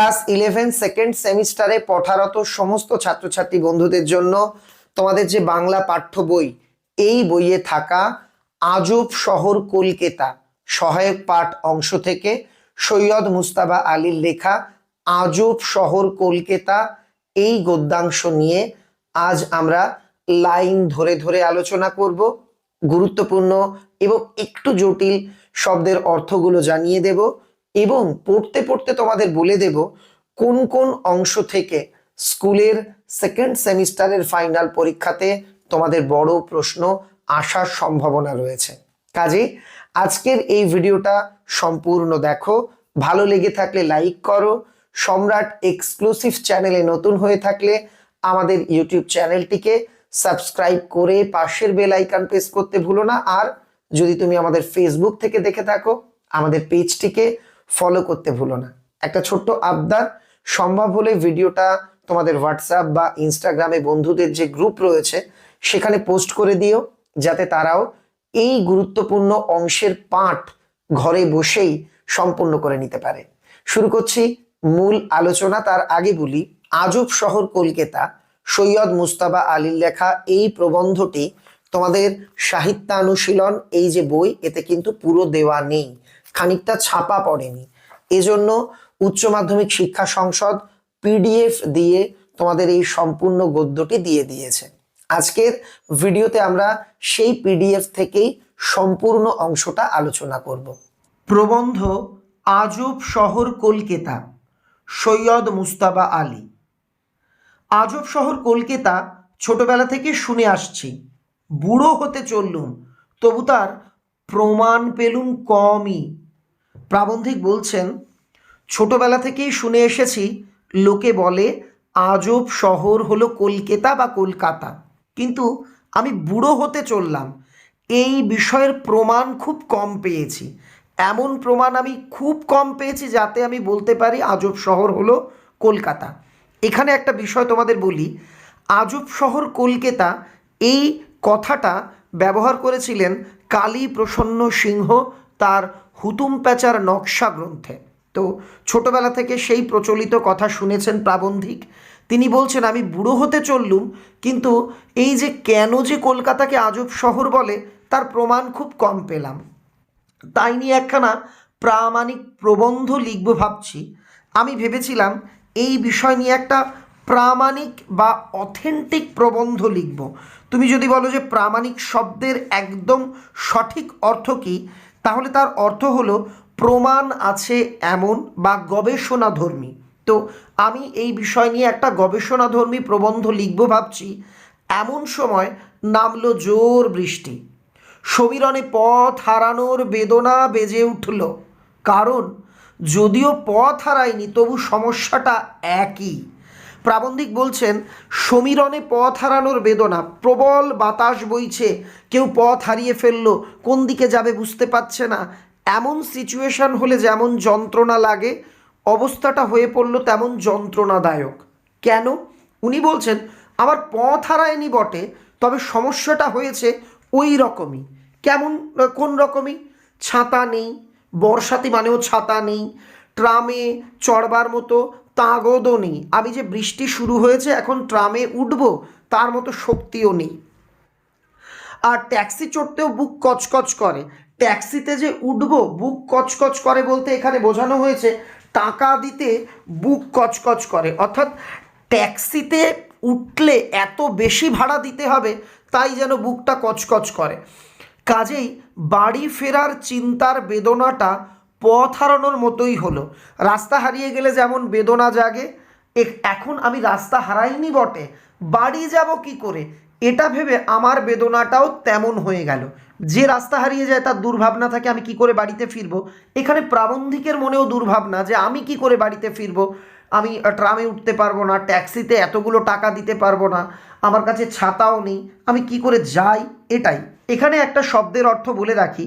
Class eleven second সেমিস্টারে পঠারত সমস্ত ছাত্রছাত্রী বন্ধুদের জন্য তোমাদের যে বাংলা পাঠ্য বই, এই বইয়ে থাকা আজব শহর কলকাতা, সহায়ক পাঠ অংশ থেকে সৈয়দ মুস্তাবা আলীর লেখা আজব শহর কলকাতা, এই গদ্যাংশ নিয়ে আজ আমরা লাইন ধরে ধরে আলোচনা করব। গুরুত্বপূর্ণ এবং একটু জটিল শব্দের অর্থগুলো জানিয়ে দেব। এবং পড়তে পড়তে তোমাদের বলে দেব কোন কোন অংশ থেকে স্কুলের সেকেন্ড সেমিস্টারের ফাইনাল পরীক্ষাতে তোমাদের বড় প্রশ্ন আসার সম্ভাবনা রয়েছে। কাজে আজকের এই ভিডিওটা সম্পূর্ণ দেখো। ভালো লেগে থাকলে লাইক করো। সম্রাট এক্সক্লুসিভ চ্যানেলে নতুন হয়ে থাকলে আমাদের ইউটিউব চ্যানেলটিকে সাবস্ক্রাইব করে পাশের বেল আইকন প্রেস করতে ভুলো না। আর যদি তুমি আমাদের ফেসবুক থেকে দেখে থাকো, আমাদের পেজটিকে ফলো করতে ভুলো না। একটা ছোট্ট আবদার, সম্ভব হলে ভিডিওটা তোমাদের হোয়াটসঅ্যাপ বা ইনস্টাগ্রামে বন্ধুদের যে গ্রুপ রয়েছে, সেখানে পোস্ট করে দিও, যাতে তারাও এই গুরুত্বপূর্ণ অংশের পাঠ ঘরে বসেই সম্পূর্ণ করে নিতে পারে। শুরু করছি মূল আলোচনা, তার আগে বলি, আজব শহর কলকাতা, সৈয়দ মুস্তাবা আলীর লেখা এই প্রবন্ধটি তোমাদের সাহিত্যানুশীলন, এই যে বই, এতে কিন্তু পুরো দেওয়া নেই। খানিকটা ছাপা পড়েনি। এজন্য উচ্চ মাধ্যমিক শিক্ষা সংসদ পিডিএফ দিয়ে তোমাদের এই সম্পূর্ণ গদ্যটি দিয়ে দিয়েছে। আজকের ভিডিওতে আমরা সেই পিডিএফ থেকেই সম্পূর্ণ অংশটা আলোচনা করব। প্রবন্ধ আজব শহর কলকাতা, সৈয়দ মুস্তাবা আলী। আজব শহর কলকাতা ছোটবেলা থেকে শুনে আসছি। বুড়ো হতে চললুম, তবু তার প্রমাণ পেলুম কমই। প্রাবন্ধিক বলছেন, ছোটবেলা থেকেই শুনে এসেছি, লোকে বলে, আজব শহর হলো কলকাতা বা কলকাতা। কিন্তু আমি বুড়ো হতে চললাম। এই বিষয়ের প্রমাণ খুব কম পেয়েছি। এমন প্রমাণ আমি খুব কম পেয়েছি যাতে আমি বলতে পারি, আজব শহর হলো কলকাতা। এখানে একটা বিষয় তোমাদের বলি। আজব শহর কলকাতা, এই কথাটা ব্যবহার করেছিলেন কালী প্রসন্ন সিংহ তার হুতুম প্যাচার নকশা গ্রন্থে। তো ছোটবেলা থেকে সেই প্রচলিত কথা শুনেছেন প্রাবন্ধিক। তিনি বলছেন, আমি বুড়ো হতে চললুম, কিন্তু এই যে কেন যে কলকাতাকে আজব শহর বলে, তার প্রমাণ খুব কম পেলাম। তাই নিয়ে একখানা প্রামাণিক প্রবন্ধ লিখব ভাবছি। আমি ভেবেছিলাম, এই বিষয় নিয়ে একটা প্রামাণিক বা অথেন্টিক প্রবন্ধ লিখব। তুমি যদি বলো যে প্রামাণিক শব্দের একদম সঠিক অর্থ কী তাহলে তার অর্থ হলো, প্রমাণ আছে এমন বা গবেষণাধর্মী। তো আমি এই বিষয় নিয়ে একটা গবেষণাধর্মী প্রবন্ধ লিখব ভাবছি। এমন সময় নামলো জোর বৃষ্টি। সমীরণে পথ হারানোর বেদনা বেজে উঠল। কারণ যদিও পথ হারায়নি, তবু সমস্যাটা একই। প্রাবন্ধিক বলছেন, সমীরণে পথ হারানোর বেদনা, প্রবল বাতাস বইছে, কেউ পথ হারিয়ে ফেলল, কোন দিকে যাবে বুঝতে পারছে না। এমন সিচুয়েশন হলে যেমন যন্ত্রণা লাগে, অবস্থাটা হয়ে পড়ল তেমন যন্ত্রণাদায়ক। কেন? উনি বলছেন, আমার পথ হারায়নি বটে, তবে সমস্যাটা হয়েছে ওই রকমই। কেমন, কোন রকমই? ছাতা নেই, বর্ষাতি মানেও ছাতা নেই, ট্রামে চড়বার মতো তাগদও নেই। আমি যে বৃষ্টি শুরু হয়েছে, এখন ট্রামে উঠবো, তার মতো শক্তিও নেই। আর ট্যাক্সি চড়তেও বুক কচকচ করে। ট্যাক্সিতে যে উঠবো, বুক কচকচ করে বলতে এখানে বোঝানো হয়েছে, টাকা দিতে বুক কচকচ করে। অর্থাৎ ট্যাক্সিতে উঠলে এত বেশি ভাড়া দিতে হবে, তাই যেন বুকটা কচকচ করে। কাজেই বাড়ি ফেরার চিন্তার বেদনাটা পথ হারানোর মতোই হলো। রাস্তা হারিয়ে গেলে যেমন বেদনা জাগে এখন আমি রাস্তা হারাইনি বটে, বাড়ি যাব কি করে? এটা ভেবে আমার বেদনাটাও তেমন হয়ে গেল। যে রাস্তা হারিয়ে যায় তার দুর্ভাবনা থাকে, আমি কি করে বাড়িতে ফিরবো? এখানে প্রাবন্ধিকের মনেও দুর্ভাবনা যে আমি কি করে বাড়িতে ফিরবো? আমি ট্রামে উঠতে পারব না, ট্যাক্সিতে এতগুলো টাকা দিতে পারব না, আমার কাছে ছাতাও নেই, আমি কি করে যাই? এটাই। এখানে একটা শব্দের অর্থ বলে রাখি,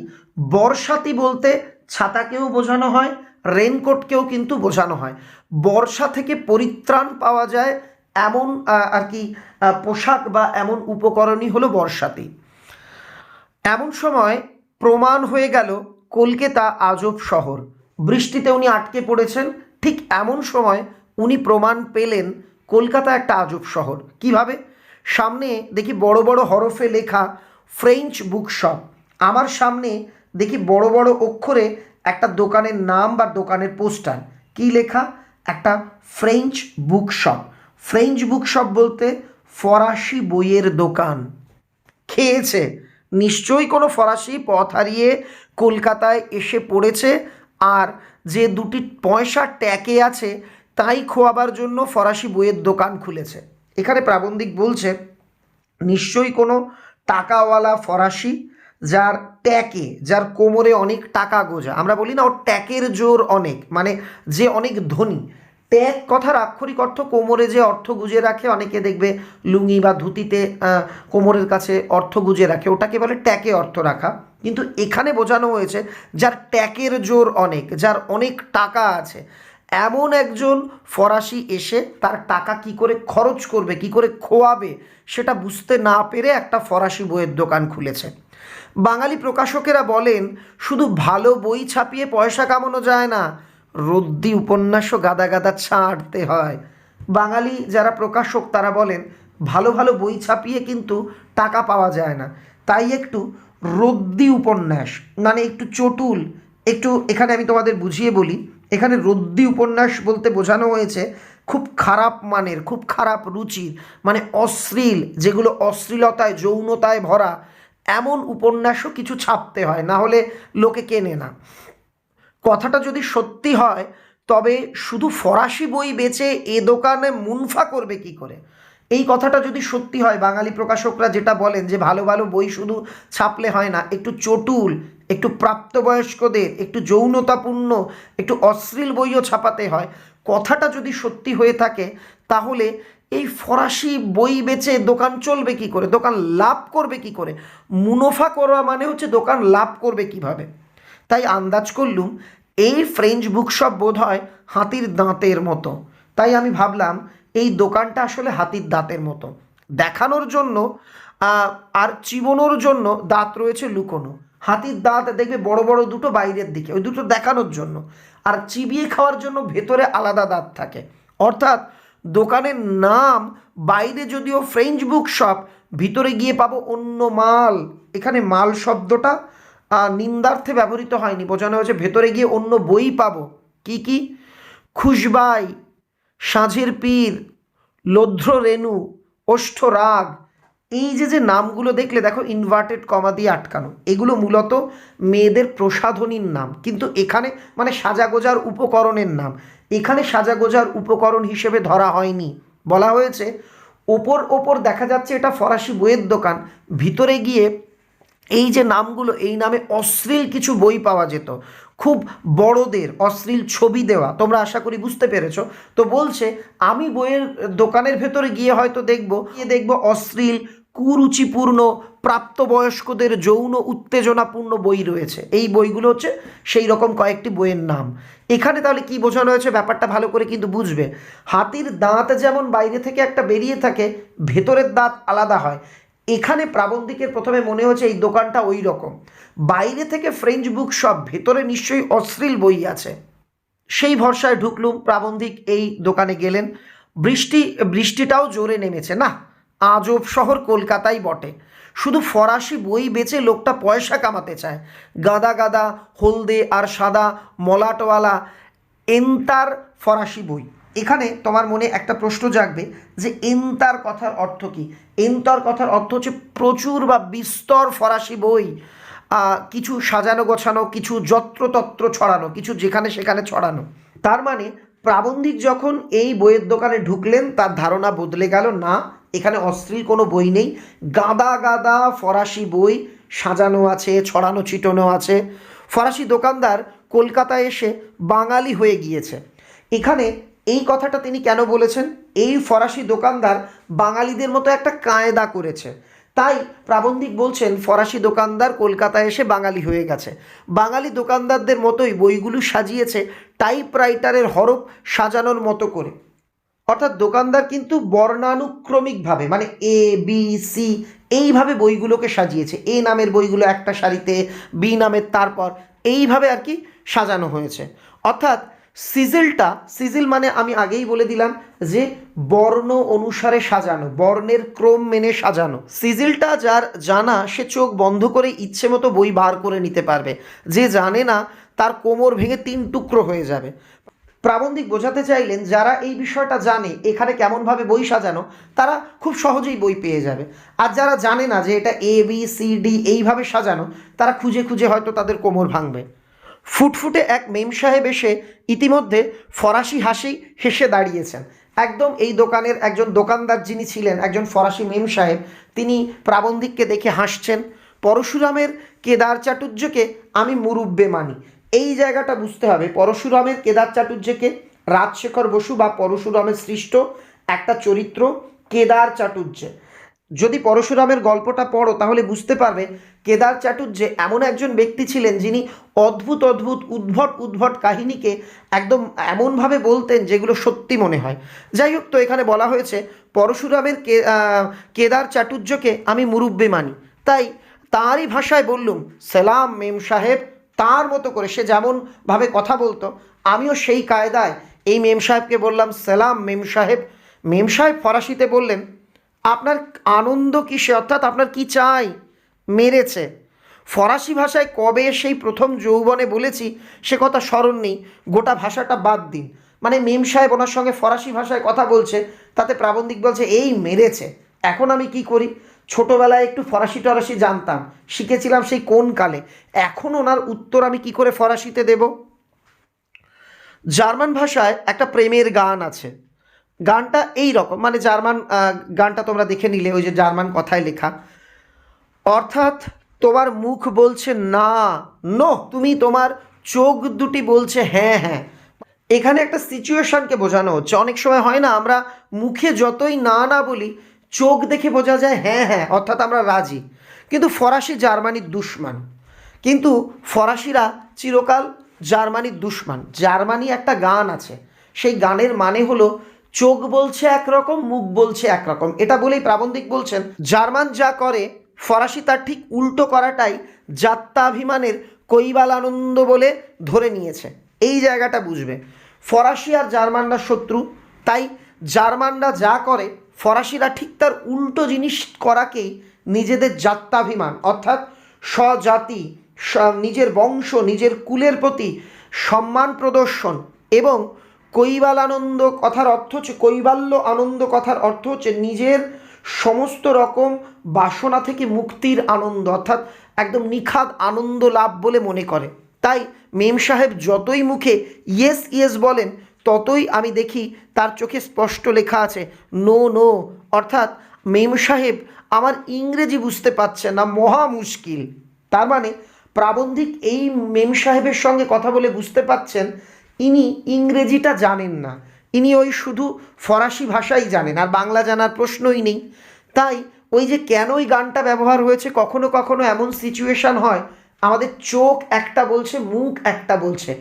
বর্ষাতি বলতে ছাতাকেও বোঝানো হয় রেনকোটকেও কিন্তু বোঝানো হয়। বর্ষা থেকে পরিত্রাণ পাওয়া যায় এমন আর কি পোশাক বা এমন উপকরণই হলো বর্ষাতি এমন সময় প্রমাণ হয়ে গেল কলকাতা আজব শহর। বৃষ্টিতে উনি আটকে পড়েছেন। ঠিক এমন সময় উনি প্রমাণ পেলেন কলকাতা একটা আজব শহর। কীভাবে? সামনে দেখি বড় বড় হরফে লেখা ফ্রেঞ্চ বুক শপ আমার সামনে দেখি বড় বড় অক্ষরে একটা দোকানের নাম বা দোকানের পোস্টার। কি লেখা? একটা French book shop French book shop বলতে ফরাসি বইয়ের দোকান। খেয়েছে। নিশ্চয়ই কোনো ফরাসি পথ হারিয়ে কলকাতায় এসে পড়েছে। আর যে দুটি পয়সা ট্যাকে আছে, তাই খোয়াবার জন্য ফরাসি বইয়ের দোকান খুলেছে। এখানে প্রাবন্ধিক বলছে, নিশ্চয়ই কোনো টাকাওয়ালা ফরাসি যার ট্যাকে, যার কোমরে অনেক টাকা গোজা। আমরা বলি না ওর ট্যাকের জোর অনেক মানে যে অনেক ধনী। ট্যাগ কথার আক্ষরিক অর্থ কোমরে যে অর্থ গুজে রাখে, অনেকে দেখবে লুঙ্গি বা ধুতিতে কোমরের কাছে অর্থ গুজে রাখে। ওটাকে বলে ট্যাকে অর্থ রাখা। কিন্তু এখানে বোঝানো হয়েছে যার ট্যাকের জোর অনেক, যার অনেক টাকা আছে। এমন একজন ফরাসি এসে তার টাকা কি করে খরচ করবে, কি করে খোয়াবে, সেটা বুঝতে না পেরে একটা ফরাসি বইয়ের দোকান খুলেছে। বাঙালি প্রকাশকেরা বলেন, শুধু ভালো বই ছাপিয়ে পয়সা কামানো যায় না, রদ্দি উপন্যাসও গাদা গাদা ছাড়তে হয়। বাঙালি যারা প্রকাশক, তারা বলেন, ভালো ভালো বই ছাপিয়ে কিন্তু টাকা পাওয়া যায় না। তাই একটু রদ্দি উপন্যাস মানে একটু চটুল, একটু এখানে আমি তোমাদের বুঝিয়ে বলি, এখানে রদ্দি উপন্যাস বলতে বোঝানো হয়েছে খুব খারাপ মানের, খুব খারাপ রুচির মানে অশ্লীল, যেগুলো অশ্লীলতায়, যৌনতায় ভরা এমন উপন্যাসও কিছু ছাপতে হয়, না হলে লোকে কেনে না। কথাটা যদি সত্যি হয়, তবে শুধু ফরাসি বই বেচে এ দোকানে মুনফা করবে কি করে? এই কথাটা যদি সত্যি হয়, বাঙালি প্রকাশকরা যেটা বলেন যে ভালো ভালো বই শুধু ছাপলে হয় না, একটু চটুল, একটু প্রাপ্তবয়স্কদের, একটু যৌনতাপূর্ণ, একটু অশ্লীল বইও ছাপাতে হয়। কথাটা যদি সত্যি হয়ে থাকে, তাহলে এই ফরাসি বই বেচে দোকান চলবে কি করে? দোকান লাভ করবে কি করে? মুনাফা করা মানে হচ্ছে দোকান লাভ করবে কীভাবে? তাই আন্দাজ করলুম, এই ফ্রেঞ্চ বুকশপ বোধ হয় হাতির দাঁতের মতো। তাই আমি ভাবলাম, এই দোকানটা আসলে হাতির দাঁতের মতো। দেখানোর জন্য আর চিবোনোর জন্য দাঁত রয়েছে লুকোনো। হাতির দাঁত দেখবে বড় বড় দুটো বাইরের দিকে, ওই দুটো দেখানোর জন্য। আর চিবিয়ে খাওয়ার জন্য ভেতরে আলাদা দাঁত থাকে। অর্থাৎ দোকানের নাম, বাইরে যদিও ফ্রেঞ্চ বুক শপ ভিতরে গিয়ে পাবো অন্য মাল। এখানে মাল শব্দটা নিন্দার্থে ব্যবহৃত হয়নি। বোঝানো হয়েছে ভেতরে গিয়ে অন্য বই পাবো। কি কি? খুশবাই, সাঁঝের পীর লধ্র রেণু ওষ্ঠ রাগ এই যে যে নামগুলো দেখলে, দেখো ইনভার্টেড কমা দিয়ে আটকানো। এগুলো মূলত মেয়েদের প্রসাধনীর নাম। কিন্তু এখানে মানে সাজাগোজার উপকরণের নাম। এখানে সাজাগোজার উপকরণ হিসেবে ধরা হয়নি। বলা হয়েছে, ওপর ওপর দেখা যাচ্ছে এটা ফরাসি বইয়ের দোকান। ভিতরে গিয়ে এই যে নামগুলো, এই নামে অশ্লীল কিছু বই পাওয়া যেত। খুব বড়দের অশ্লীল ছবি দেওয়া। তোমরা আশা করি বুঝতে পেরেছ। তো বলছে, আমি বইয়ের দোকানের ভেতরে গিয়ে হয়তো দেখব, গিয়ে দেখব অশ্লীল কুরুচিপূর্ণ, প্রাপ্তবয়স্কদের যৌন উত্তেজনাপূর্ণ বই রয়েছে। এই বইগুলো হচ্ছে সেই রকম কয়েকটি বইয়ের নাম। এখানে তাহলে কি বোঝানো হয়েছে? ব্যাপারটা ভালো করে কিন্তু বুঝবে। হাতির দাঁত যেমন বাইরে থেকে একটা বেরিয়ে থাকে, ভেতরের দাঁত আলাদা হয়। এখানে প্রাবন্ধিকের প্রথমে মনে হচ্ছে এই দোকানটা ওই রকম। বাইরে থেকে ফ্রেঞ্চ বুক সব ভেতরে নিশ্চয়ই অশ্লীল বই আছে। সেই ভরসায় ঢুকলুম, প্রাবন্ধিক এই দোকানে গেলেন। বৃষ্টি, বৃষ্টিটাও জোরে নেমেছে, না? আজব শহর কলকাতাই বটে। শুধু ফরাসি বই বেচে লোকটা পয়সা কামাতে চায়। গাদা গাদা, হলদে আর সাদা, মলাটওয়ালা, এন্তার ফরাসি বই। এখানে তোমার মনে একটা প্রশ্ন জাগবে যে এন্তার কথার অর্থ কি? এন্তার কথার অর্থ হচ্ছে প্রচুর বা বিস্তর ফরাসি বই। কিছু সাজানো গোছানো, কিছু যত্রতত্র ছড়ানো, কিছু যেখানে সেখানে ছড়ানো। তার মানে প্রাবন্ধিক যখন এই বইয়ের দোকানে ঢুকলেন, তার ধারণা বদলে গেল, না এখানে অশ্লীল কোনো বই নেই। গাদা গাদা ফরাসি বই সাজানো আছে, ছড়ানো, ছিটানো আছে। ফরাসি দোকানদার কলকাতায় এসে বাঙালি হয়ে গিয়েছে। এখানে এই কথাটা তিনি কেন বলেছেন? এই ফরাসি দোকানদার বাঙালিদের মতো একটা কায়দা করেছে। তাই প্রাবন্ধিক বলছেন, ফরাসি দোকানদার কলকাতায় এসে বাঙালি হয়ে গেছে। বাঙালি দোকানদারদের মতোই বইগুলো সাজিয়েছে টাইপরাইটারের হরফ সাজানোর মতো করে। অর্থাৎ দোকানদার কিন্তু বর্ণানুক্রমিকভাবে মানে এ বি সি এইভাবে বইগুলোকে সাজিয়েছে। এ নামের বইগুলো একটা সারিতে বি নামের তারপর, এইভাবে আর কি সাজানো হয়েছে। অর্থাৎ সিজিলটা, সিজিল মানে আমি আগেই বলে দিলাম যে বর্ণ অনুসারে সাজানো, বর্ণের ক্রম মেনে সাজানো। সিজিলটা যার জানা, সে চোখ বন্ধ করে ইচ্ছে মতো বই বার করে নিতে পারবে। যে জানে না, তার কোমর ভেঙে তিন টুকরো হয়ে যাবে। প্রাবন্ধিক বোঝাতে চাইলেন যারা এই বিষয়টা জানে এখানে কেমনভাবে বই সাজানো, তারা খুব সহজেই বই পেয়ে যাবে। আর যারা জানে না যে এটা এ বি সি ডি এইভাবে সাজানো, তারা খুঁজে খুঁজে হয়তো তাদের কোমর ভাঙবে। ফুটফুটে এক মেম সাহেব এসে ইতিমধ্যে ফরাসি হাসি হেসে দাঁড়িয়েছেন। একদম এই দোকানের একজন দোকানদার যিনি ছিলেন, একজন ফরাসি মেম সাহেব, তিনি প্রাবন্ধিককে দেখে হাসছেন, পরশুরামের কেদার চাটুর্যকে আমি মুরুব্বে মানি। এই জায়গাটা বুঝতে হবে। পরশুরামের কেদার চাটুর্যকে রাজশেখর বসু বা পরশুরামের সৃষ্ট একটা চরিত্র কেদার চাটুর্যে। যদি পরশুরামের গল্পটা পড়ো, তাহলে বুঝতে পারবে কেদার চাটুর্যে এমন একজন ব্যক্তি ছিলেন যিনি অদ্ভুত অদ্ভুত, উদ্ভট উদ্ভট কাহিনীকে একদম এমনভাবে বলতেন যেগুলো সত্যি মনে হয়। যাই হোক, তো এখানে বলা হয়েছে, পরশুরামের কেদার চাটুর্যকে আমি মুরুব্বে মানি। তাই তাঁরই ভাষায় বললুম, সেলাম মেম সাহেব তার মতো করে সে যেমনভাবে কথা বলতো, আমিও সেই কায়দায় এই মেম সাহেবকে বললাম, সেলাম মেম সাহেব। মেম সাহেব ফরাসিতে বললেন, আপনার আনন্দ কিসে? অর্থাৎ আপনার কি চাই? মেরেছে। ফরাসি ভাষায় কবে সেই প্রথম যৌবনে বলেছি, সে কথা স্মরণ নেই, গোটা ভাষাটা বাদ দিন। মানে মেম সাহেব ওনার সঙ্গে ফরাসি ভাষায় কথা বলছে, তাতে প্রাবন্ধিক বলছে, এই মেরেছে, এখন আমি কি করি? ছোটোবেলায় একটু ফরাসি টরাসি জানতাম, শিখেছিলাম সেই কোন কালে। এখন ওনার উত্তর আমি কি করে ফরাসিতে দেব? জার্মান ভাষায় একটা প্রেমের গান আছে। গানটা এই রকম মানে জার্মান গানটা তোমরা দেখে নিলে, ওই যে জার্মান কথায় লেখা। অর্থাৎ তোমার মুখ বলছে না, নো, তুমি তোমার চোখ দুটি বলছে হ্যাঁ হ্যাঁ। এখানে একটা সিচুয়েশনকে বোঝানো হচ্ছে। অনেক সময় হয় না, আমরা মুখে যতই না না বলি চোখ দেখে বোঝা যায় হ্যাঁ হ্যাঁ অর্থাৎ আমরা রাজি। কিন্তু ফরাসি জার্মানির দুশ্মান। কিন্তু ফরাসিরা চিরকাল জার্মানির দুশ্মান। জার্মানি একটা গান আছে। সেই গানের মানে হলো, চোখ বলছে একরকম, মুখ বলছে একরকম। এটা বলেই প্রাবন্ধিক বলছেন, জার্মান যা করে, ফরাসি তার ঠিক উল্টো করাটাই যাত্রাভিমানের কৈবাল আনন্দ বলে ধরে নিয়েছে। এই জায়গাটা বুঝবে। ফরাসি আর জার্মানরা শত্রু, তাই জার্মানরা যা করে ফরাসিরা ঠিক তার উল্টো জিনিস করাকেই নিজেদের জাত্যাভিমান, অর্থাৎ স্বজাতি নিজের বংশ, নিজের কুলের প্রতি সম্মান প্রদর্শন এবং কৈবাল আনন্দ কথার অর্থ হচ্ছে, কৈবাল্য আনন্দ কথার অর্থ হচ্ছে নিজের সমস্ত রকম বাসনা থেকে মুক্তির আনন্দ, অর্থাৎ একদম নিখাদ আনন্দ লাভ বলে মনে করে। তাই মেম সাহেব যতই মুখে ইয়েস ইয়েস বলেন ততই আমি দেখি তার চোখে স্পষ্ট লেখা আছে, নো নো। অর্থাৎ মেম সাহেব আমার ইংরেজি বুঝতে পারছে না, মহা মুশকিল। তার মানে প্রাবন্ধিক এই মেম সাহেবের সঙ্গে কথা বলে বুঝতে পাচ্ছেন ইনি ইংরেজিটা জানেন না। ইনি ওই শুধু ফরাসি ভাষাই জানেন, আর বাংলা জানার প্রশ্নই নেই। তাই ওই যে কেন ওই গানটা ব্যবহার হয়েছে, কখনো কখনো এমন সিচুয়েশন হয়, আমাদের চোখ একটা বলছে, মুখ একটা বলছে।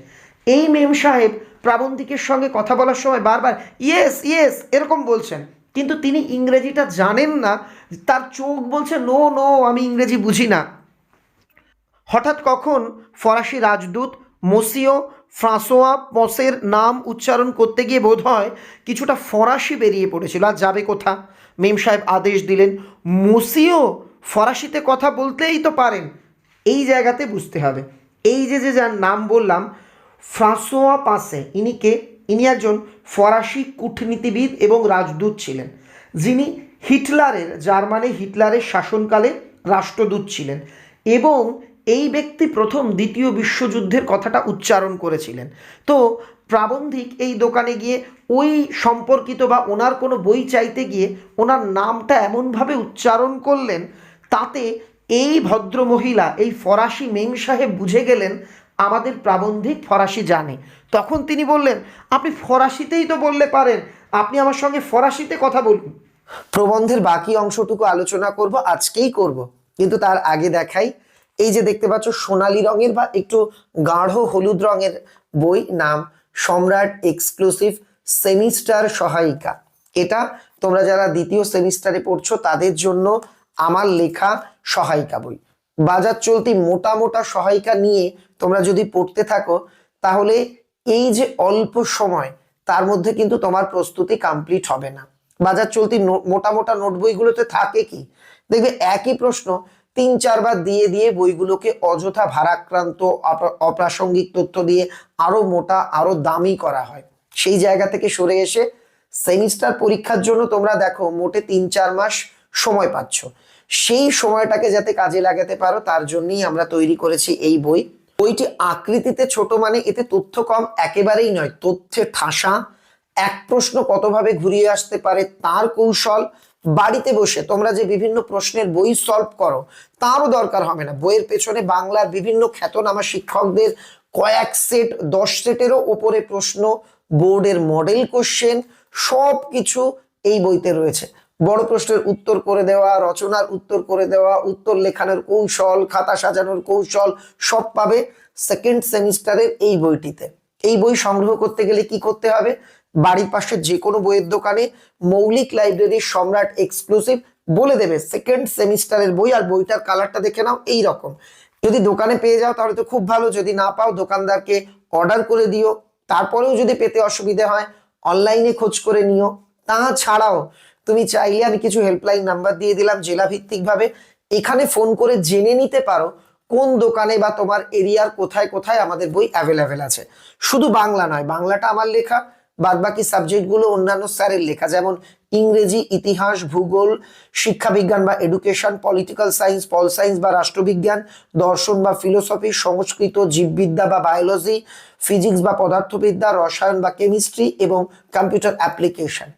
এই মেম সাহেব প্রাবন্ধিকের সঙ্গে কথা বলার সময় বারবার ইয়েস ইয়েস এরকম বলছেন। কিন্তু তিনি ইংরেজিটা জানেন না, তার চোখ বলছে নো নো আমি ইংরেজি বুঝি না। হঠাৎ কখন ফরাসি রাজদূত মোসিও ফ্রাঁসোয়া পসের নাম উচ্চারণ করতে গিয়ে বোধ হয় কিছুটা ফরাসি বেরিয়ে পড়েছিল। আর যাবে কোথা? মেম সাহেব আদেশ দিলেন, মোসিও ফরাসিতে কথা বলতেই তো পারেন। এই জায়গাতে বুঝতে হবে। এই যে যে যার নাম বললাম ফ্রাঁসোয়া পাসে ইনি কে ইনি একজন ফরাসি কূটনীতিবিদ এবং রাজদূত ছিলেন, যিনি হিটলারের, জার্মানি হিটলারের শাসনকালে রাষ্ট্রদূত ছিলেন এবং এই ব্যক্তি প্রথম দ্বিতীয় বিশ্বযুদ্ধের কথাটা উচ্চারণ করেছিলেন। তো প্রাবন্ধিক এই দোকানে গিয়ে ওই সম্পর্কিত বা ওনার কোনো বই চাইতে গিয়ে ওনার নামটা এমনভাবে উচ্চারণ করলেন, তাতে এই ভদ্রমহিলা, এই ফরাসি মেম সাহেব বুঝে গেলেন আমাদের প্রাবন্ধিক ফরাসি জানে। তখন তিনি বললেন, আপনি ফরাসিতেই তো বললে পারেন। আপনি আমার সঙ্গে ফরাসিতে কথা বলুন। প্রবন্ধের বাকি অংশটুকু আলোচনা করব, আজকেই করব। কিন্তু তার আগে দেখাই, এই যে দেখতে পাচ্ছ সোনালী রঙের বা একটু গাঢ় হলুদ রঙের বই, নাম সম্রাট এক্সক্লুসিভ সেমিস্টার সহায়িকা। এটা তোমরা যারা দ্বিতীয় সেমিস্টারে পড়ছো, তাদের জন্য আমার লেখা সহায়িকা বই। বাজার চলতি মোটা মোটা সহায়িকা নিয়ে তোমরা যদি পড়তে থাকো, তাহলে এই যে অল্প সময়, তার মধ্যে কিন্তু তোমার প্রস্তুতি কমপ্লিট হবে না। বাজার চলতি মোটা মোটা নোট বইগুলোতে থাকে কি? দেখবে একই প্রশ্ন, তিন চারবার দিয়ে দিয়ে বইগুলোকে অযথা ভারাক্রান্ত অপ্রাসঙ্গিক তথ্য দিয়ে আরও মোটা, আরও দামি করা হয়। সেই জায়গা থেকে সরে এসে সেমিস্টার পরীক্ষার জন্য তোমরা দেখো, মোটে তিন চার মাস সময় পাচ্ছ। সেই সময়টাকে যাতে কাজে লাগাতে পারো, তার জন্যই আমরা তৈরি করেছি এই বই। বইটি আকৃতিতে ছোট মানে এতে তথ্য কম, একেবারেই নয়, তথ্যে ঠাসা। এক প্রশ্ন কতভাবে ঘুরিয়ে আসতে পারে, তার কৌশল বাড়িতে বসে তোমরা যে বিভিন্ন প্রশ্নের বই সলভ করো, তারও দরকার হবে না। বইয়ের পেছনে বাংলার বিভিন্ন খ্যাতনামা শিক্ষকদের কয়েক সেট, দশ সেটেরও ওপরে প্রশ্ন, বোর্ডের মডেল কোশ্চেন সব কিছু এই বইতে রয়েছে। বড় প্রশ্নের উত্তর করে দেওয়া, রচনার উত্তর করে দেওয়া, উত্তর লেখানোর কৌশল, খাতা সাজানোর কৌশল সব পাবে সেকেন্ড সেমিস্টারের এই বইটিতে। এই বই সংগ্রহ করতে গেলে কি করতে হবে? বাড়ির পাশে যে কোনো বইয়ের দোকানে মৌলিক লাইব্রেরি সম্রাট এক্সক্লুসিভ বলে দেবে সেকেন্ড সেমিস্টারের বই আর বইটার কালারটা দেখে নাও, এই রকম। যদি দোকানে পেয়ে যাও তাহলে তো খুব ভালো, যদি না পাও দোকানদারকে অর্ডার করে দিও, তারপরেও যদি পেতে অসুবিধা হয় অনলাইনে খোঁজ করে নিও। তাছাড়াও তুমি চাইলে আমি কিছু হেল্পলাইন নাম্বার দিয়ে দিলাম জেলা ভিত্তিকভাবে এখানে ফোন করে জেনে নিতে পারো কোন দোকানে বা তোমার এরিয়ার কোথায় কোথায় আমাদের বই অ্যাভেলেবেল আছে। শুধু বাংলা নয়, বাংলাটা আমার লেখা বাদ বাকি সাবজেক্টগুলো অন্যান্য স্যারের লেখা, যেমন ইংরেজি, ইতিহাস, ভূগোল, শিক্ষাবিজ্ঞান বা education political science pol science বা রাষ্ট্রবিজ্ঞান, দর্শন বা ফিলোসফি সংস্কৃত, জীববিদ্যা বা বায়োলজি ফিজিক্স বা পদার্থবিদ্যা, রসায়ন বা কেমিস্ট্রি এবং কম্পিউটার অ্যাপ্লিকেশন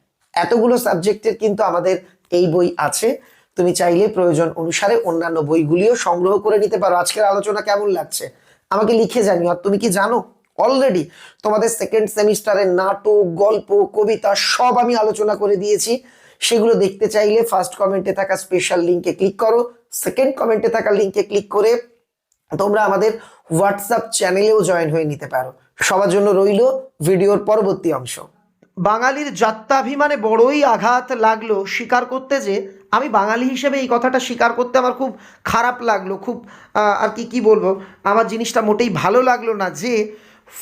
এতগুলো সাবজেক্টের কিন্তু আমাদের এই বই আছে। তুমি চাইলে প্রয়োজন অনুসারে অন্যান্য বইগুলিও সংগ্রহ করে নিতে পারো। আজকের আলোচনা কেমন লাগছে? আমাকে লিখে জানিও। আর তুমি কি জানো? অলরেডি তোমাদের সেকেন্ড সেমিস্টারের নাটক, গল্প, কবিতা সব আমি আলোচনা করে দিয়েছি। সেগুলো দেখতে চাইলে ফার্স্ট কমেন্টে থাকা স্পেশাল লিঙ্কে ক্লিক করো। সেকেন্ড কমেন্টে থাকা লিঙ্কে ক্লিক করে তোমরা আমাদের হোয়াটসঅ্যাপ চ্যানেলেও জয়েন হয়ে নিতে পারো। সবার জন্য রইল ভিডিওর পরবর্তী অংশ। বাঙালির যাত্রাভিমানে বড়ই আঘাত লাগল স্বীকার করতে যে আমি বাঙালি হিসেবে এই কথাটা স্বীকার করতে আমার খুব খারাপ লাগল, খুব আর কি কি বলব? আমার জিনিসটা মোটেই ভালো লাগল না যে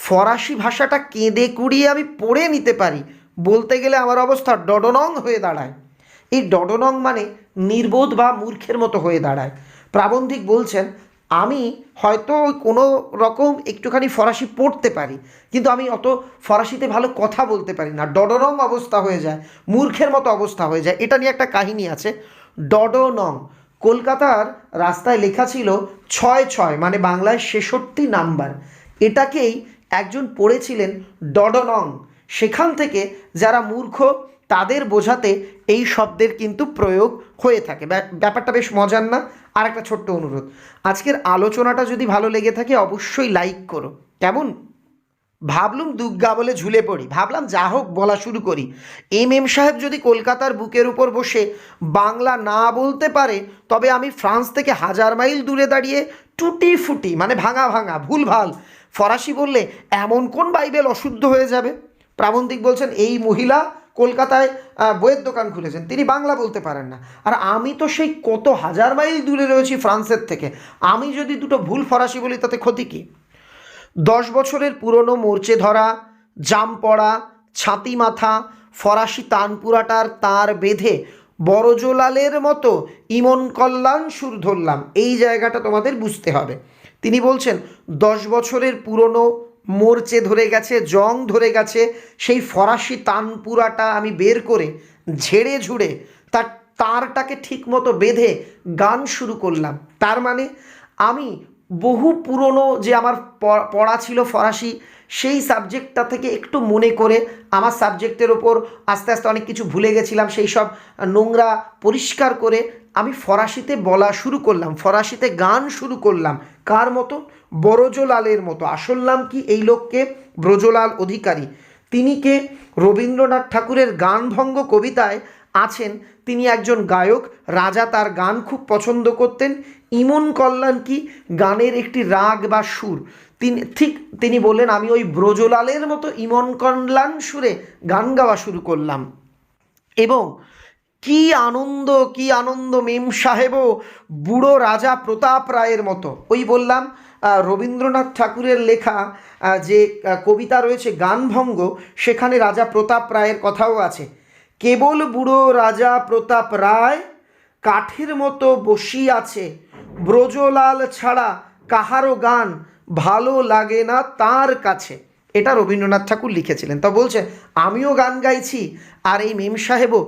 ফরাসি ভাষাটা কেঁদে কুড়িয়ে আমি পড়ে নিতে পারি। বলতে গেলে আমার অবস্থা ডডনং হয়ে দাঁড়ায়। এই ডডনং মানে নির্বোধ বা মূর্খের মতো হয়ে দাঁড়ায়। প্রাবন্ধিক বলছেন আমি হয়তো কোনো রকম একটুখানি ফরাসি পড়তে পারি, কিন্তু আমি অত ফরাসিতে ভালো কথা বলতে পারি না। ডডনং অবস্থা হয়ে যায়, মূর্খের মতো অবস্থা হয়ে যায়। এটা নিয়ে একটা কাহিনী আছে। ডডনং, কলকাতার রাস্তায় লেখা ছিল ছয় ছয় মানে বাংলায় ছেষট্টি নাম্বার। এটাকেই একজন পড়েছিলেন ডডনং। সেখান থেকে যারা মূর্খ, তাদের বোঝাতে এই শব্দের কিন্তু প্রয়োগ হয়ে থাকে। ব্যা- ব্যাপারটা বেশ মজার না? আর একটা ছোট্ট অনুরোধ। আজকের আলোচনাটা যদি ভালো লেগে থাকে, অবশ্যই লাইক করো। কেমন? ভাবলুম দুগ্গা বলে ঝুলে পড়ি। ভাবলাম যা হোক বলা শুরু করি। এম এম সাহেব যদি কলকাতার বুকের উপর বসে বাংলা না বলতে পারে, তবে আমি ফ্রান্স থেকে হাজার মাইল দূরে দাঁড়িয়ে টুটি ফুটি মানে ভাঙা ভাঙা ভুলভাল ফরাসি বললে এমন কোন বাইবেল অশুদ্ধ হয়ে যাবে? প্রাবন্তিক বলছেন, এই মহিলা কলকাতায় বইয়ের দোকান খুলেছেন। তিনি বাংলা বলতে পারেন না। আর আমি তো সেই কত হাজার মাইল দূরে রয়েছি ফ্রান্সের থেকে। আমি যদি দুটো ভুল ফরাসি বলি, তাতে ক্ষতি কী? দশ বছরের পুরনো মোর্চে ধরা, জাম পড়া, ছাতি মাথা, ফরাসি তানপুরাটার তার বেঁধে বড়জোলালের মতো ইমন কল্যাণ সুর ধরলাম। এই জায়গাটা তোমাদের বুঝতে হবে। তিনি বলছেন, দশ বছরের পুরনো মোর্চে ধরে গেছে, জং ধরে গেছে, সেই ফরাসি তানপুরাটা আমি বের করে ঝেড়ে ঝুড়ে তার তারটাকে ঠিক মতো বেঁধে গান শুরু করলাম। তার মানে আমি বহু পুরনো যে আমার পড়া ছিল ফরাসি, সেই সাবজেক্টটা থেকে একটু মনে করে আমার সাবজেক্টের ওপর আস্তে আস্তে অনেক কিছু ভুলে গেছিলাম, সেই সব নোংরা পরিষ্কার করে ফরাসিতে বলা শুরু করলাম, ফরাসিতে গান শুরু করলাম। কার মতো? বড়জোলালের মতো। আসল নাম কি এই লোককে? ব্রজলাল অধিকারী। তিনি কে? রবীন্দ্রনাথ ঠাকুরের গানভঙ্গ কবিতায় আছেন। তিনি একজন গায়ক। রাজা তার গান খুব পছন্দ করতেন। ইমন কল্যাণ কি? গানের একটি রাগ বা সুর। তিনি ঠিক তিনি বললেন, আমি ওই ব্রজলালের মতো ইমন কল্যাণ সুরে গান গাওয়া শুরু করলাম। এবং কি আনন্দ কি আনন্দ মেম সাহেবও বুড়ো রাজা প্রতাপ রায়ের মতো। ওই বললাম রবীন্দ্রনাথ ঠাকুরের লেখা যে কবিতা রয়েছে গানভঙ্গ, সেখানে রাজা প্রতাপ রায়ের কথাও আছে। কেবল বুড়ো রাজা প্রতাপ রায় কাঠের মতো বসি আছে, ব্রজলাল ছাড়া কাহারও গান ভালো লাগে না তার কাছে। এটা রবীন্দ্রনাথ ঠাকুর লিখেছিলেন। তা বলছে, আমিও গান গাইছি, আর এই মেম সাহেবও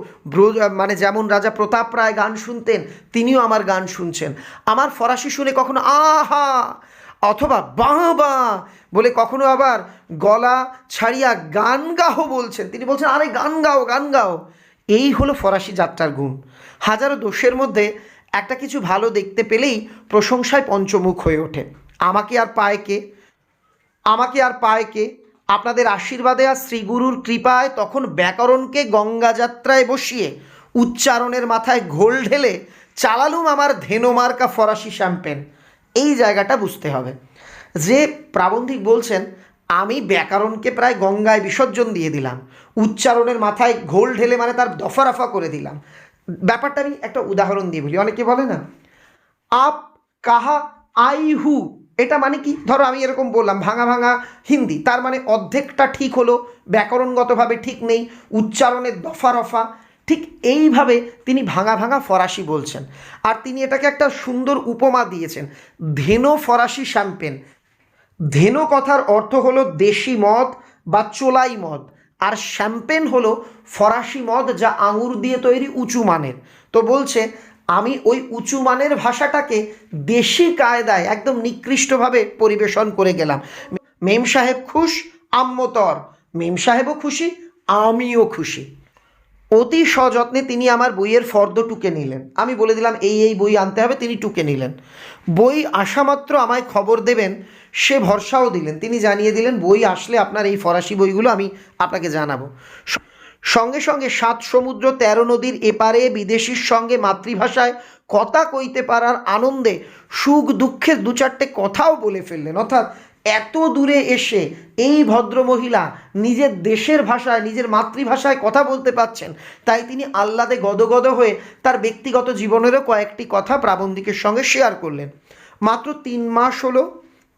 মানে যেমন রাজা প্রতাপ রায় গান শুনতেন, তিনিও আমার গান শুনছেন। আমার ফরাসি শুনে কখনো আহা, অথবা বাহ বাহ বলে কখনো আবার গলা ছাড়িয়া গান গাও বলছেন। তিনি বলছেন, আরে গান গাও গান গাও। এই হলো ফরাসি যাত্রার গুণ। হাজারো দোষের মধ্যে একটা কিছু ভালো দেখতে পেলেই প্রশংসায় পঞ্চমুখ হয়ে ওঠে। আমাকে আর পায় কে? আমাকে আর পায় কে? আপনাদের আশীর্বাদে আর শ্রীগুরুর কৃপায় তখন ব্যাকরণকে গঙ্গা যাত্রায় বসিয়ে উচ্চারণের মাথায় ঘোল ঢেলে চালালুম আমার ধেনো মার্কা ফরাসি শ্যাম্পেন। এই জায়গাটা বুঝতে হবে। যে প্রাবন্ধিক বলছেন, আমি ব্যাকরণকে প্রায় গঙ্গায় বিসর্জন দিয়ে দিলাম। উচ্চারণের মাথায় ঘোল ঢেলে মানে তার দফারফা করে দিলাম। ব্যাপারটা আমি একটা উদাহরণ দিয়ে বলি। অনেকে বলে না, আপ কাহা আই হু এটা মানে কি? ধরো আমি এরকম বললাম, ভাঙা ভাঙা হিন্দি, তার মানে অর্ধেকটা ঠিক হলো, ব্যাকরণগতভাবে ঠিক নেই উচ্চারণের দফা রফা, ঠিক এইভাবে তিনি ভাঙা ভাঙা ফরাসি বলছেন। আর তিনি এটাকে একটা সুন্দর উপমা দিয়েছেন, ধেনো ফরাসি শ্যাম্পেন ধেনো কথার অর্থ হলো দেশি মদ বা চোলাই মদ, আর শ্যাম্পেন হলো ফরাসি মদ যা আঙুর দিয়ে তৈরি উঁচু মানের। তো বলছে আমি ওই উঁচু মানের ভাষাটাকে দেশি কায়দায়, একদম নিকৃষ্টভাবে পরিবেশন করে গেলাম। মেম সাহেব খুশ আম্মতর মেম সাহেবও খুশি, আমিও খুশি। অতি সযত্নে তিনি আমার বইয়ের ফর্দ টুকে নিলেন। আমি বলে দিলাম, এই এই বই আনতে হবে। তিনি টুকে নিলেন। বই আসা মাত্র আমায় খবর দেবেন, সে ভরসাও দিলেন। তিনি জানিয়ে দিলেন, বই আসলে আপনার এই ফরাসি বইগুলো আমি আপনাকে জানাব। সঙ্গে সঙ্গে সাত সমুদ্র তেরো নদীর এপারে বিদেশির সঙ্গে মাতৃভাষায় কথা কইতে পারার আনন্দে সুখ দুঃখের দু চারটে কথাও বলে ফেললেন। অর্থাৎ এত দূরে এসে এই ভদ্রমহিলা নিজের দেশের ভাষায়, নিজের মাতৃভাষায় কথা বলতে পাচ্ছেন তাই তিনি আহ্লাদে গদগদ হয়ে তার ব্যক্তিগত জীবনেরও কয়েকটি কথা প্রাবন্ধিকের সঙ্গে শেয়ার করলেন। মাত্র তিন মাস হলো,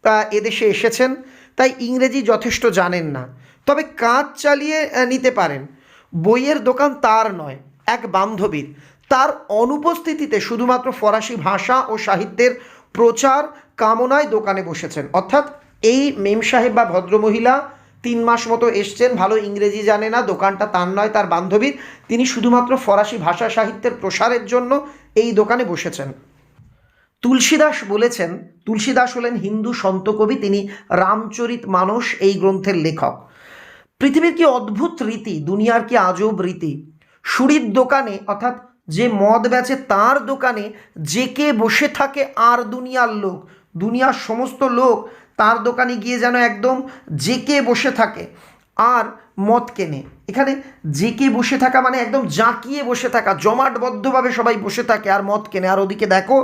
তা এদেশে এসেছেন, তাই ইংরেজি যথেষ্ট জানেন না। তবে কাজ চালিয়ে নিতে পারেন। বইয়ের দোকান তার নয়, এক বান্ধবীর। তার অনুপস্থিতিতে শুধুমাত্র ফরাসি ভাষা ও সাহিত্যের প্রচার কামনায় দোকানে বসেছেন। অর্থাৎ এই মেম সাহেব বা ভদ্রমহিলা তিন মাস মতো এসছেন, ভালো ইংরেজি জানে না, দোকানটা তার নয়, তার বান্ধবীর। তিনি শুধুমাত্র ফরাসি ভাষা সাহিত্যের প্রসারের জন্য এই দোকানে বসেছেন। তুলসীদাস বলেছেন, তুলসীদাস হলেন হিন্দু সন্ত কবি তিনি রামচরিত মানস এই গ্রন্থের লেখক। পৃথিবীর কি অদ্ভুত রীতি, দুনিয়ার কি আজব রীতি? সুরির দোকানে, অর্থাৎ যে মদ বেচে তার দোকানে যে কে বসে থাকে আর দুনিয়ার লোক, দুনিয়ার সমস্ত লোক তার দোকানে গিয়ে যেন একদম যে কে বসে থাকে আর মদ কেনে। এখানে যে কে বসে থাকা মানে একদম জাঁকিয়ে বসে থাকা, জমাটবদ্ধভাবে সবাই বসে থাকে আর মদ কেনে। আর ওদিকে দেখো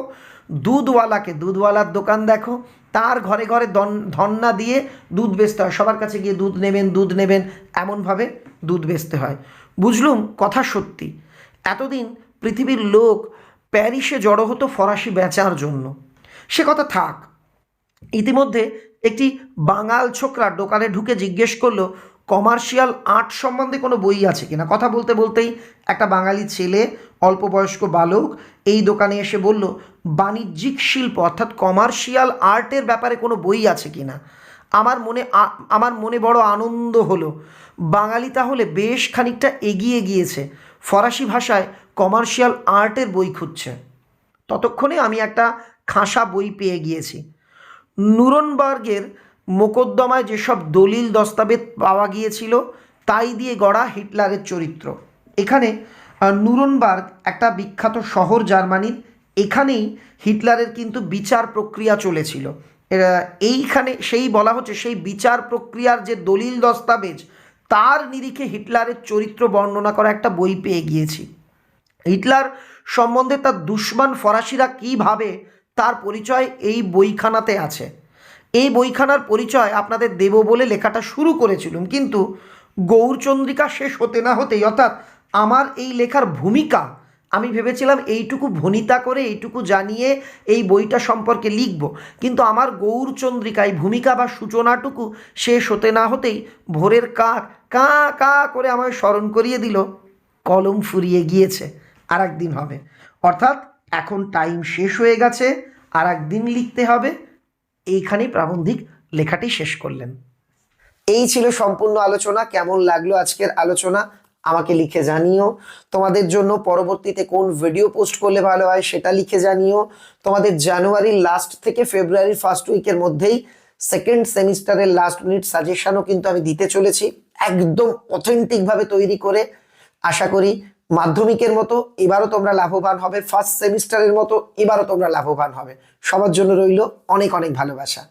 দুধওয়ালাকে, দুধওয়ালার দোকান দেখো, তার ঘরে ঘরে ধন্না দিয়ে দুধ বেচতে হয়। সবার কাছে গিয়ে দুধ নেবেন দুধ নেবেন, এমনভাবে দুধ বেচতে হয়। বুঝলুম? কথা সত্যি। এতদিন পৃথিবীর লোক প্যারিসে জড়ো হতো ফরাসি বেচার জন্য। সে কথা থাক। ইতিমধ্যে একটি বাঙাল ছোকরা দোকানে ঢুকে জিজ্ঞেস করল, কমার্শিয়াল আর্ট সম্বন্ধে কোনো বই আছে কিনা? কথা বলতে বলতেই একটা বাঙালি ছেলে, অল্প বয়স্ক বালক, এই দোকানে এসে বলল বাণিজ্যিক শিল্প, অর্থাৎ কমার্শিয়াল আর্টের ব্যাপারে কোনো বই আছে কি না? আমার মনে আমার মনে বড় আনন্দ হলো, বাঙালি তাহলে বেশ খানিকটা এগিয়ে গিয়েছে। ফরাসি ভাষায় কমার্শিয়াল আর্টের বই খুঁজছে। ততক্ষণে আমি একটা খাসা বই পেয়ে গিয়েছি। নুরনবার্গের মোকদ্দমায় যেসব দলিল দস্তাবেজ পাওয়া গিয়েছিল, তাই দিয়ে গড়া হিটলারের চরিত্র। এখানে নুরনবার্গ একটা বিখ্যাত শহর জার্মানির এখানেই হিটলারের কিন্তু বিচার প্রক্রিয়া চলেছিল। এইখানে সেই বলা হচ্ছে সেই বিচার প্রক্রিয়ার যে দলিল দস্তাবেজ, তার নিরিখে হিটলারের চরিত্র বর্ণনা করা একটা বই পেয়ে গিয়েছি। হিটলার সম্বন্ধে তার দুশ্মন ফরাসিরা কী ভাবে তার পরিচয় এই বইখানাতে আছে। এই বইখানার পরিচয় আপনাদের দেব বলে লেখাটা শুরু করেছিলাম, কিন্তু গৌরচন্দ্রিকা শেষ হতে না হতেই, অর্থাৎ আমার এই লেখার ভূমিকা আমি ভেবেছিলাম এইটুকু ভনিতা করে এইটুকু জানিয়ে এই বইটা সম্পর্কে লিখব। কিন্তু আমার গৌরচন্দ্রিকায় ভূমিকা বা সূচনাটুকু শেষ হতে না হতেই ভোরের কাক কা কা করে আমায় স্মরণ করিয়ে দিল, কলম ফুরিয়ে গিয়েছে আর একদিন হবে। অর্থাৎ এখন টাইম শেষ হয়ে গেছে আর একদিন লিখতে হবে। এইখানেই প্রাবন্ধিক লেখাটি শেষ করলেন। এই ছিল সম্পূর্ণ আলোচনা। কেমন লাগল আজকের আলোচনা? আমাকে লিখে জানিও। তোমাদের জন্য পরবর্তীতে কোন ভিডিও পোস্ট করলে ভালো হয় সেটা লিখে জানিও। তোমাদের জানুয়ারির লাস্ট থেকে ফেব্রুয়ারির ফার্স্ট উইকের মধ্যেই সেকেন্ড সেমিস্টারের লাস্ট মিনিট সাজেশনও কিন্তু আমি দিতে চলেছি। একদম অথেন্টিকভাবে তৈরি করে। আশা করি মাধ্যমিকের মতো এবারও তোমরা লাভবান হবে। ফার্স্ট সেমিস্টারের মতো এবারও তোমরা লাভবান হবে। সবার জন্য রইল অনেক অনেক ভালোবাসা।